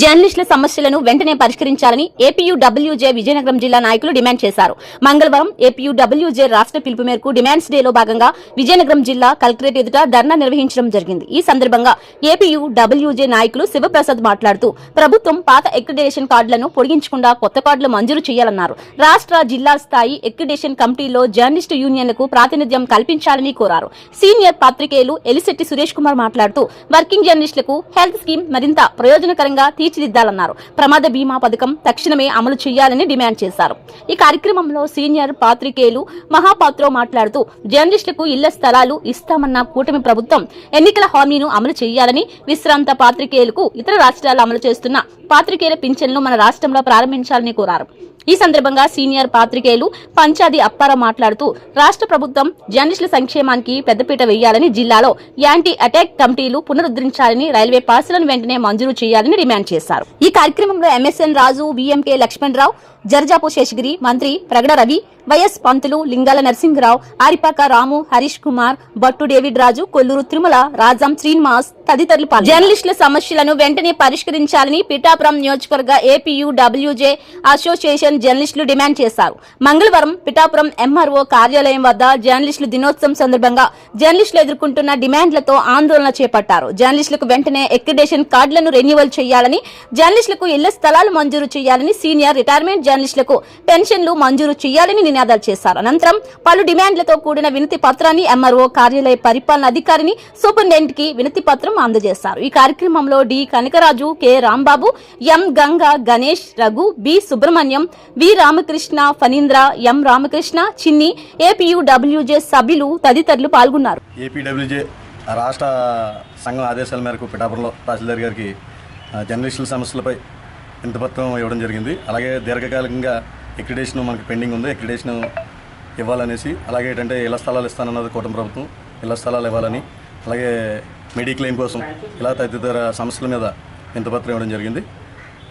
జర్నలిస్టుల సమస్యలను వెంటనే పరిష్కరించాలని ఏపీయూడబ్ల్యూజే విజయనగరం జిల్లా నాయకులు డిమాండ్ చేశారు. మంగళవారం ఏపీయూడబ్ల్యూజే రాష్ట్ర పిలుపు మేరకు డిమాండ్స్ డేలో భాగంగా విజయనగరం జిల్లా కలెక్టరేట్ ఎదుట ధర్నా నిర్వహించడం జరిగింది. ఈ సందర్భంగా ఏపీయూడబ్ల్యూజే నాయకులు శివప్రసాద్ మాట్లాడుతూ ప్రభుత్వం పాత ఎక్రిడేషన్ కార్డులను పొడిగించకుండా కొత్త కార్డులు మంజూరు చేయాలన్నారు. రాష్ట్ర జిల్లా స్థాయి ఎక్రిడేషన్ కమిటీలో జర్నలిస్టు యూనియన్లకు ప్రాతినిధ్యం కల్పించాలని కోరారు. సీనియర్ పాత్రికేయులు ఎలిశెట్టి సురేష్ కుమార్ మాట్లాడుతూ వర్కింగ్ జర్నలిస్టులకు హెల్త్ స్కీమ్ మరింత ప్రయోజనకరంగా తీర్చిదిద్దాలన్నారు. ప్రమాద బీమా పథకం తక్షణమే అమలు చేయాలని డిమాండ్ చేశారు. ఈ కార్యక్రమంలో సీనియర్ పాత్రికేయులు మహాపాత్రో మాట్లాడుతూ జర్నలిస్టులకు ఇళ్ళ స్థలాలు ఇస్తామన్న కూటమి ప్రభుత్వం ఎన్నికల హామీను అమలు చేయాలని విశ్రాంత పాత్రికేయులకు ఇతర రాష్ట్రాలు అమలు చేస్తున్న పాత్రికేయుల పింఛన్లు మన రాష్ట్రంలో ప్రారంభించాలని కోరారు. ఈ సందర్భంగా సీనియర్ పాత్రికేయులు పంచాది అప్పార మాట్లాడుతూ రాష్ట్ర ప్రభుత్వం జర్నలిస్టుల సంక్షేమానికి పెద్దపీట వేయాలని జిల్లాలో యాంటీ అటాక్ కమిటీలు పునరుద్ధరించాలని రైల్వే పాసులను వెంటనే మంజూరు చేయాలని డిమాండ్ చేశారు. ఈ కార్యక్రమంలో M S N Raju V M K Lakshmanarao Jarjapu Seshagiri Mantri Pragada Ravi Y S Pantulu Lingala Narasimharao Aripaka Ramu Harish Kumar Battu David Raju Kolluru Tirumala Rajam Srinivas తదితరులు జర్నలిస్టుల సమస్యలను వెంటనే పరిష్కరించాలని పిఠాపురం నియోజకవర్గ ఏపీయూడబ్ల్యూజే అసోసియేషన్ జర్నలిస్టులు demand చేశారు. మంగళవారం Pithapuram MRO కార్యాలయం వద్ద జర్నలిస్టులు దినోత్సవం సందర్భంగా జర్నలిస్టులు ఎదుర్కొంటున్న డిమాండ్లతో ఆందోళన చేపట్టారు. జర్నలిస్టులకు వెంటనే ఎక్రిడేషన్ కార్డులను రెన్యువల్ చేయాలని జర్నలిస్టులకు ఇళ్ళ స్థలాలు మంజూరు చేయాలని సీనియర్ రిటైర్మెంట్ జర్నలిస్టులకు పెన్షన్లు మంజూరు చేయాలని నినాదాలు చేశారు. అనంతరం పలు డిమాండ్లతో కూడిన వినతి పత్రాన్ని ఎంఆర్ఓ కార్యాలయ పరిపాలన అధికారిని సూపరింటెండెంట్కి వినతి పత్రం అందజేశారు. ఈ కార్యక్రమంలో D. Kanakaraju K. Rambabu M. Ganga Ganesh Raghu B. Subrahmanyam V Ramakrishna Phanindra M Ramakrishna Chinni A P U W J సభ్యులు తదితరులు పాల్గొన్నారు. ఏపీడబ్ల్యూజే రాష్ట్ర సంఘం ఆదేశాల మేరకు పిఠాపురంలో తహసీల్దార్ గారికి జర్నలిస్టుల సమస్యలపై ఇంతపత్రం ఇవ్వడం జరిగింది. అలాగే దీర్ఘకాలికంగా ఎక్రిడేషన్ మనకి పెండింగ్ ఉంది. ఎక్రిడేషన్ ఇవ్వాలనేసి అలాగే ఏంటంటే ఇళ్ళ స్థలాలు ఇస్తానన్నది కూటమి ప్రభుత్వం. ఇళ్ళ స్థలాలు ఇవ్వాలని అలాగే మెడిక్లెయిమ్ కోసం ఇలా తదితర సమస్యల మీద ఇంతపత్రం ఇవ్వడం జరిగింది.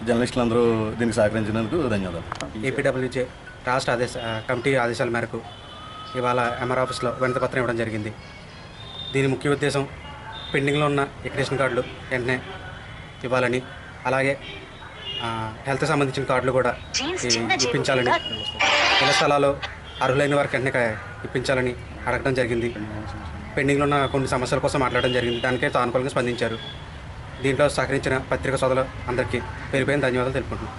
జర్నలిస్టులందరూ దీనికి సహకరించినందుకు ధన్యవాదాలు. ఏపీడబ్ల్యూజే రాష్ట్ర ఆదేశ కమిటీ ఆదేశాల మేరకు ఇవాళ ఎంఆర్ ఆఫీస్లో వినతి పత్రం ఇవ్వడం జరిగింది. దీని ముఖ్య ఉద్దేశం పెండింగ్లో ఉన్న ఎక్రిడేషన్ కార్డులు వెంటనే ఇవ్వాలని అలాగే హెల్త్ సంబంధించిన కార్డులు కూడా ఈ- ఇప్పించాలని ఇళ్ళ స్థలాలు అర్హులైన వారికి వెంటనే ఇప్పించాలని అడగడం జరిగింది. పెండింగ్లో ఉన్న కొన్ని సమస్యల కోసం మాట్లాడడం జరిగింది. దానికే సానుకూలంగా స్పందించారు. దీంట్లో సహకరించిన పత్రికా సోదరులు అందరికీ పేరుపైన ధన్యవాదాలు తెలుపుకుంటున్నాను